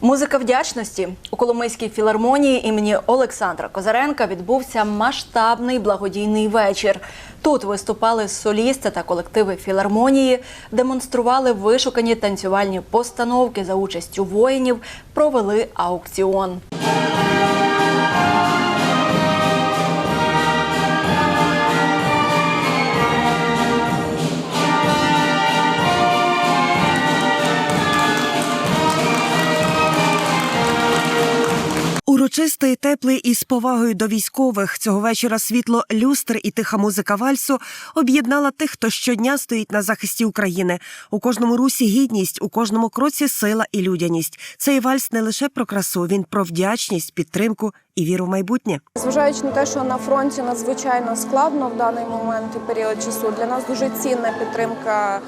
Музика вдячності у Коломийській філармонії імені Олександра Козаренка відбувся масштабний благодійний вечір. Тут виступали солісти та колективи філармонії, демонстрували вишукані танцювальні постановки за участю воїнів, провели аукціон. Урочистий, теплий і з повагою до військових цього вечора світло люстр і тиха музика вальсу об'єднала тих, хто щодня стоїть на захисті України. У кожному русі гідність, у кожному кроці сила і людяність. Цей вальс не лише про красу, він про вдячність, підтримку і віру в майбутнє. Зважаючи на те, що на фронті надзвичайно складно в даний момент і період часу, для нас дуже цінна підтримка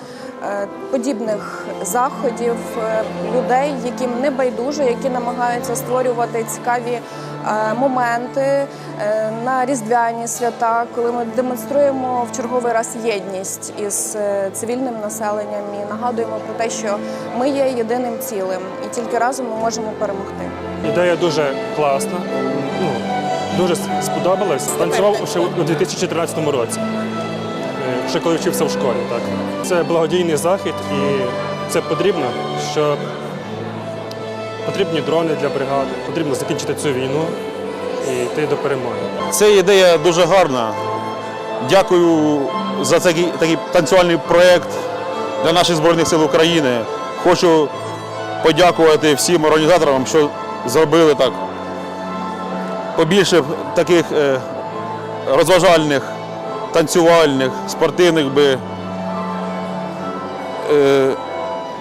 е, подібних заходів, е, людей, яким не байдуже, які намагаються створювати цікаві е, моменти на різдвяні свята, коли ми демонструємо в черговий раз єдність із цивільним населенням і нагадуємо про те, що ми є єдиним цілим, і тільки разом ми можемо перемогти. Ідея дуже класна, дуже сподобалась. Танцював ще у 2014 році, е, ще коли вчився в школі. Так. Це благодійний захід і це потрібно, що потрібні дрони для бригади, потрібно закінчити цю війну і йти до перемоги. Це ідея дуже гарна. Дякую за такий, такий танцювальний проєкт для наших Збройних сил України. Хочу подякувати всім організаторам, що зробили так. Побільше таких е, розважальних, танцювальних, спортивних би е,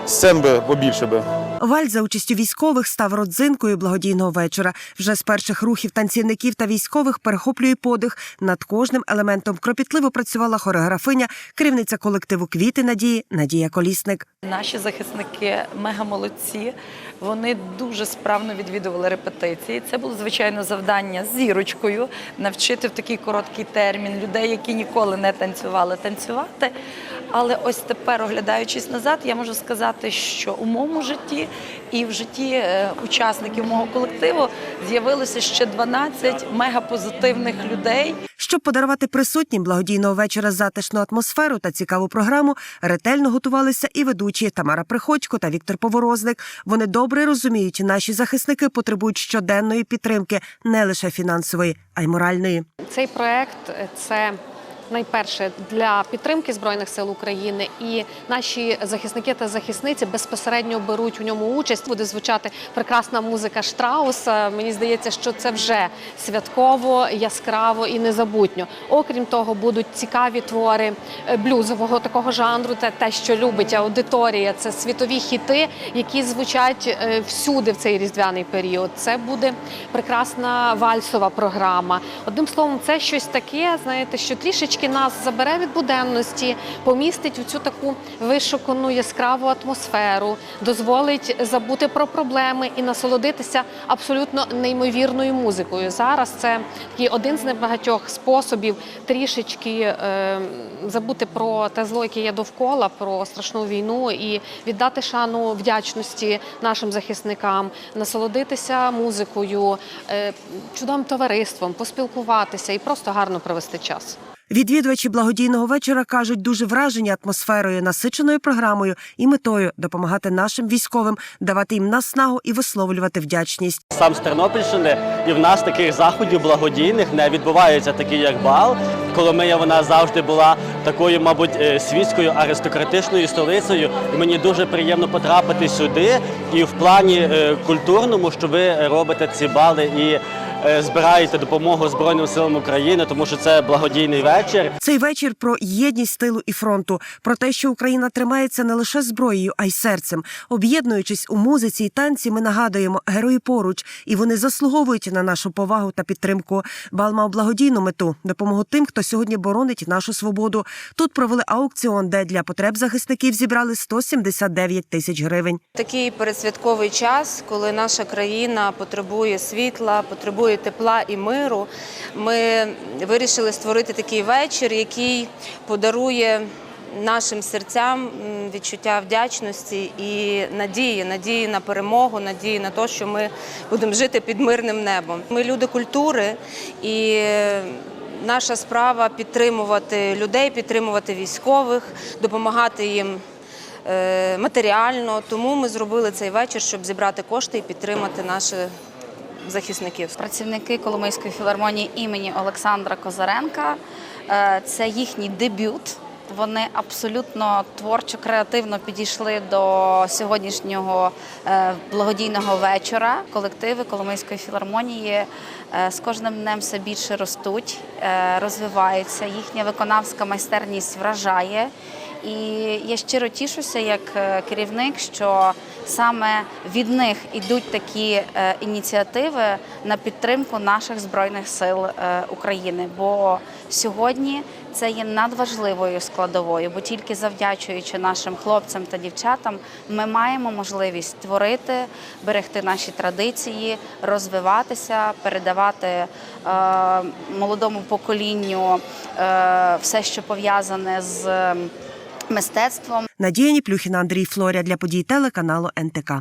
сцен би побільше би. Вальс за участю військових став родзинкою благодійного вечора. Вже з перших рухів танцівників та військових перехоплює подих. Над кожним елементом кропітливо працювала хореографиня, керівниця колективу Квіти Надії Надія Колісник. Наші захисники мега молодці. Вони дуже справно відвідували репетиції. Це було звичайно завдання зірочкою навчити в такий короткий термін людей, які ніколи не танцювали, танцювати. Але ось тепер, оглядаючись назад, я можу сказати, що у моєму житті і в житті е, учасників мого колективу з'явилося ще 12 мегапозитивних людей, Щоб подарувати присутнім благодійного вечора затишну атмосферу та цікаву програму, ретельно готувалися і ведучі Тамара Приходько та Віктор Поворозник. Вони добре розуміють, наші захисники потребують щоденної підтримки, не лише фінансової, а й моральної. Цей проект це найперше для підтримки збройних сил України, і наші захисники та захисниці безпосередньо беруть у ньому участь. Буде звучати прекрасна музика Штрауса. Мені здається, що це вже святково, яскраво і незабутньо. Окрім того, будуть цікаві твори е, блюзового такого жанру. Це те, що любить аудиторія. Це світові хіти, які звучать е, всюди в цей різдвяний період. Це буде прекрасна вальсова програма. Одним словом, це щось таке, знаєте, що трішечки нас забере від буденності, помістить у цю таку вишукану яскраву атмосферу, дозволить забути про проблеми і насолодитися абсолютно неймовірною музикою. Зараз це такий один з небагатьох способів трішечки е, забути про те зло, яке є довкола, про страшну війну і віддати шану вдячності нашим захисникам, насолодитися музикою, е, чудовим товариством, поспілкуватися і просто гарно провести час. Відвідувачі благодійного вечора кажуть, дуже вражені атмосферою, насиченою програмою і метою допомагати нашим військовим, давати їм наснагу і висловлювати вдячність. Сам з Тернопільщини, і в нас таких заходів благодійних не відбуваються, такі як бал. Коломия вона завжди була такою, мабуть, е, світською аристократичною столицею. І мені дуже приємно потрапити сюди. І в плані е, культурному, що ви робите ці бали і збираєте допомогу Збройним силам України, тому що це благодійний вечір. Цей вечір про єдність тилу і фронту, про те, що Україна тримається не лише зброєю, а й серцем. Об'єднуючись у музиці і танці, ми нагадуємо герої поруч, і вони заслуговують на нашу повагу та підтримку. Бал мав благодійну мету допомогу тим, хто сьогодні боронить нашу свободу. Тут провели аукціон, де для потреб захисників зібрали 179 тисяч гривень. Такий передсвятковий час, коли наша країна потребує світла, потребує тепла і миру. Ми вирішили створити такий вечір, який подарує нашим серцям відчуття вдячності і надії, надії на перемогу, надії на те, що ми будемо жити під мирним небом. Ми люди культури і. Наша справа підтримувати людей, підтримувати військових, допомагати їм е, матеріально. Тому ми зробили цей вечір, щоб зібрати кошти і підтримати наших захисників. Працівники Коломийської філармонії імені Олександра Козаренка. Е, Це їхній дебют. Вони абсолютно творчо креативно підійшли до сьогоднішнього е, благодійного вечора. Колективи Коломийської філармонії е, з кожним днем все більше ростуть, розвиваються. Їхня виконавська майстерність вражає. І я щиро тішуся як керівник, що саме від них ідуть такі е, ініціативи на підтримку наших збройних сил е, України. Бо сьогодні це є надважливою складовою, бо тільки завдячуючи нашим хлопцям та дівчатам, ми маємо можливість творити, берегти наші традиції, розвиватися, передавати е, молодому поколінню все, що пов'язане з мистецтвом. Надія Ніплюхіна, Андрій Флоря для подій телеканалу НТК.